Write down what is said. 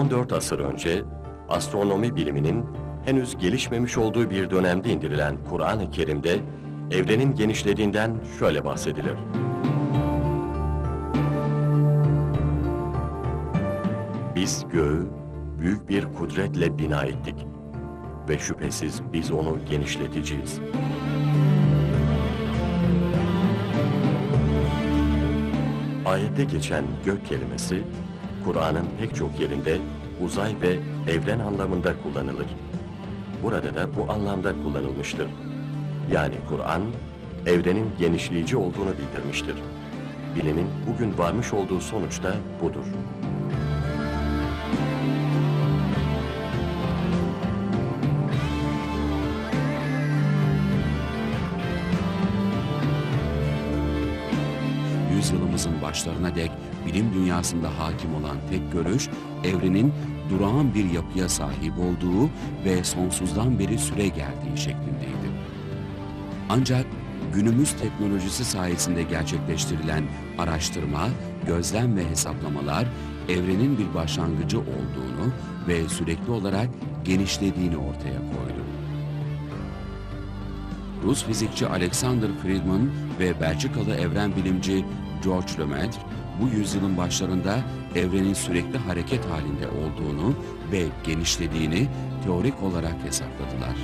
14 asır önce astronomi biliminin henüz gelişmemiş olduğu bir dönemde indirilen Kur'an-ı Kerim'de evrenin genişlediğinden şöyle bahsedilir. Biz göğü büyük bir kudretle bina ettik ve şüphesiz biz onu genişleteceğiz. Ayette geçen gök kelimesi, Kur'an'ın pek çok yerinde uzay ve evren anlamında kullanılır. Burada da bu anlamda kullanılmıştır. Yani Kur'an, evrenin genişleyici olduğunu bildirmiştir. Bilimin bugün varmış olduğu sonuç da budur. Yüzyılımızın başlarına dek bilim dünyasında hakim olan tek görüş, evrenin durağan bir yapıya sahip olduğu ve sonsuzdan beri süre geldiği şeklindeydi. Ancak günümüz teknolojisi sayesinde gerçekleştirilen araştırma, gözlem ve hesaplamalar evrenin bir başlangıcı olduğunu ve sürekli olarak genişlediğini ortaya koydu. Rus fizikçi Alexander Friedman ve Belçikalı evren bilimci George Lemaitre bu yüzyılın başlarında evrenin sürekli hareket halinde olduğunu ve genişlediğini teorik olarak hesapladılar.